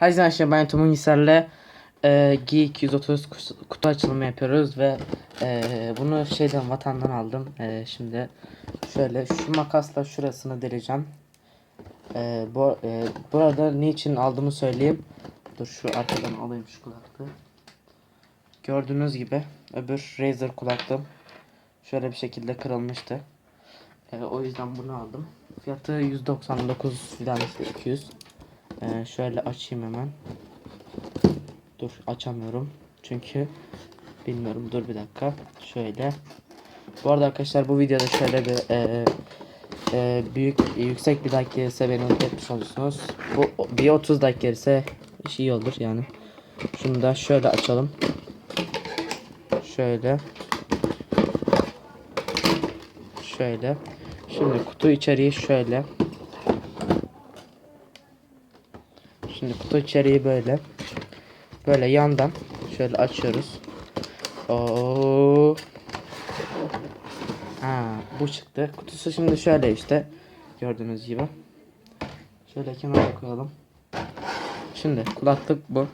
Herkese merhaba ben Tumun Hisar'la e, G230 kus- kutu açılımı yapıyoruz ve e, bunu şeyden vatandan aldım. E, şimdi şöyle şu makasla şurasını deleceğim. E, bu, e, bu niçin aldığımı söyleyeyim. Dur şu arkadan alayım şu kulaklığı. Gördüğünüz gibi öbür Razer kulaklığım şöyle bir şekilde kırılmıştı. E, o yüzden bunu aldım. Fiyatı 199 filan işte 200. Ee, şöyle açayım hemen. Dur açamıyorum. Çünkü bilmiyorum. Dur bir dakika. Şöyle. Bu arada arkadaşlar bu videoda şöyle bir e, e, büyük yüksek bir like gelirse beni mutlu olursunuz. Bu bir 30 like gelirse iş iyi olur yani. Şunu da şöyle açalım. Şöyle. Şöyle. Şimdi kutu içeriği şöyle. Şimdi kutu içeriği böyle. Böyle yandan şöyle açıyoruz. Oo. Ha, bu çıktı. Kutusu şimdi şöyle işte. Gördüğünüz gibi. Şöyle kenara koyalım. Şimdi kulaklık bu.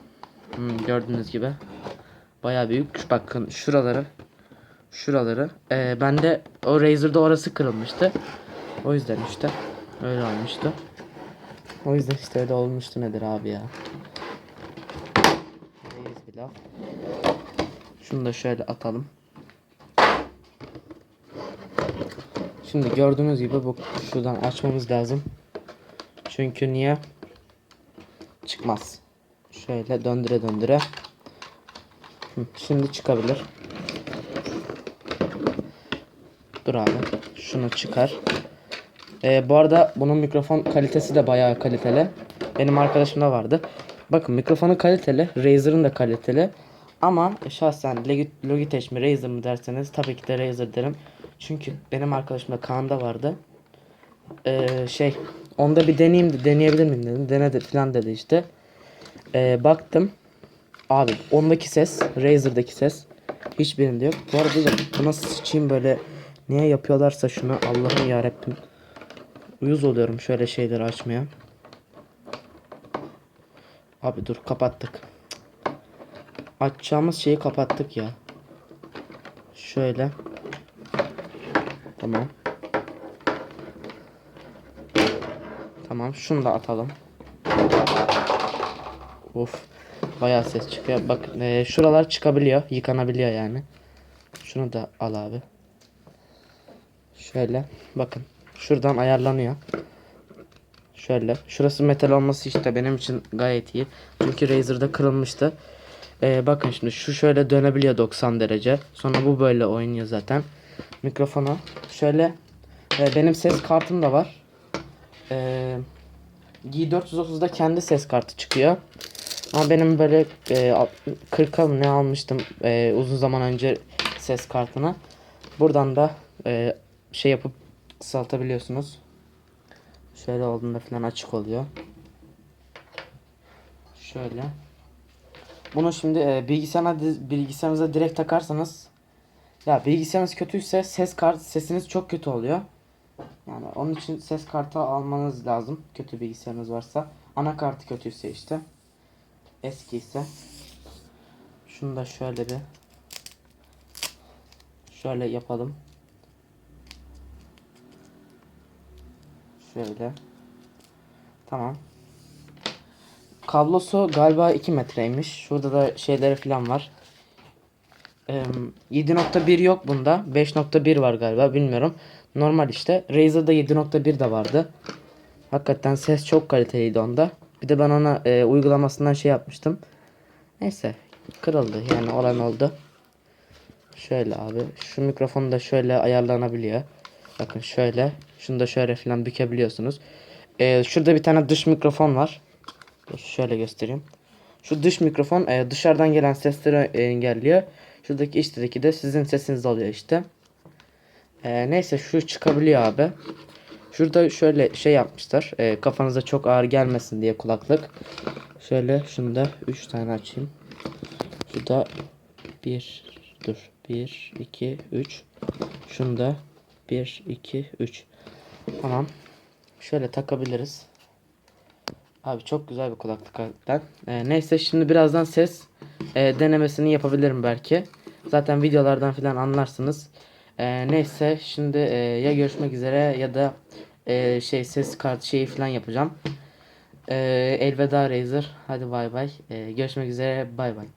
Hmm, gördüğünüz gibi. Baya büyük. Bakın şuraları. Şuraları. Ee, bende o Razer'da orası kırılmıştı. O yüzden işte öyle olmuştu. O yüzden işte öyle olmuştu nedir abi ya. Reis bir laf. Şunu da şöyle atalım. Şimdi gördüğünüz gibi bu şuradan açmamız lazım. Çünkü niye? Çıkmaz. Şöyle döndüre döndüre. Şimdi çıkabilir. Dur abi. Şunu çıkar. Ee, bu arada bunun mikrofon kalitesi de bayağı kaliteli. Benim arkadaşımda vardı. Bakın mikrofonu kaliteli. Razer'ın da kaliteli. Ama şahsen Logitech mi Razer mı derseniz tabii ki de Razer derim. Çünkü benim arkadaşımda Kaan'da vardı. Ee, şey onda bir deneyeyim de deneyebilir miyim dedim. Denedi falan dedi işte. Ee, baktım. Abi ondaki ses Razer'daki ses hiçbirinde yok. Bu arada da buna sıçayım böyle niye yapıyorlarsa şunu Allah'ım yarabbim. Uyuz oluyorum şöyle şeyleri açmaya. Abi dur kapattık. Açacağımız şeyi kapattık ya. Şöyle. Tamam. Tamam şunu da atalım. Of. Bayağı ses çıkıyor. Bak e, şuralar çıkabiliyor. Yıkanabiliyor yani. Şunu da al abi. Şöyle. Bakın. Şuradan ayarlanıyor. Şöyle. Şurası metal olması işte benim için gayet iyi. Çünkü Razer'da kırılmıştı. Ee, bakın şimdi şu şöyle dönebiliyor 90 derece. Sonra bu böyle oynuyor zaten. Mikrofonu. Şöyle. e, benim ses kartım da var. Ee, G430'da kendi ses kartı çıkıyor. Ama benim böyle e, 40'a mı ne almıştım e, uzun zaman önce ses kartını. Buradan da e, şey yapıp kısaltabiliyorsunuz. Şöyle olduğunda falan açık oluyor. Şöyle. Bunu şimdi e, bilgisayarına bilgisayarınıza direkt takarsanız ya bilgisayarınız kötüyse ses kart sesiniz çok kötü oluyor. Yani onun için ses kartı almanız lazım. Kötü bilgisayarınız varsa. Anakartı kötüyse işte. Eski ise. Şunu da şöyle bir şöyle yapalım. Şöyle. Tamam. Kablosu galiba 2 metreymiş. Şurada da şeyleri falan var. Eee, 7.1 yok bunda. 5.1 var galiba bilmiyorum. Normal işte. Razer'da 7.1 de vardı. Hakikaten ses çok kaliteliydi onda. Bir de ben ona e, uygulamasından şey yapmıştım. Neyse. Kırıldı. Yani olan oldu. Şöyle abi. Şu mikrofonu da şöyle ayarlanabiliyor. Bakın şöyle. Şunu da şöyle falan bükebiliyorsunuz. Ee, şurada bir tane dış mikrofon var. Şöyle göstereyim. Şu dış mikrofon e, dışarıdan gelen sesleri e, engelliyor. Şuradaki içteki de sizin sesinizi alıyor işte. Ee, neyse şu çıkabiliyor abi. Şurada şöyle şey yapmışlar. E, kafanıza çok ağır gelmesin diye kulaklık. Şöyle şunu da 3 tane açayım. Şurada 1 dur 1 2 3 şunu da 1 2 3 Tamam. Şöyle takabiliriz. Abi çok güzel bir kulaklık hakikaten. Ee, neyse şimdi birazdan ses e, denemesini yapabilirim belki. Zaten videolardan falan anlarsınız. Ee, neyse şimdi e, ya görüşmek üzere ya da e, şey ses kart şeyi falan yapacağım. Ee, elveda Razer. Hadi bay bay. Ee, görüşmek üzere. Bay bay.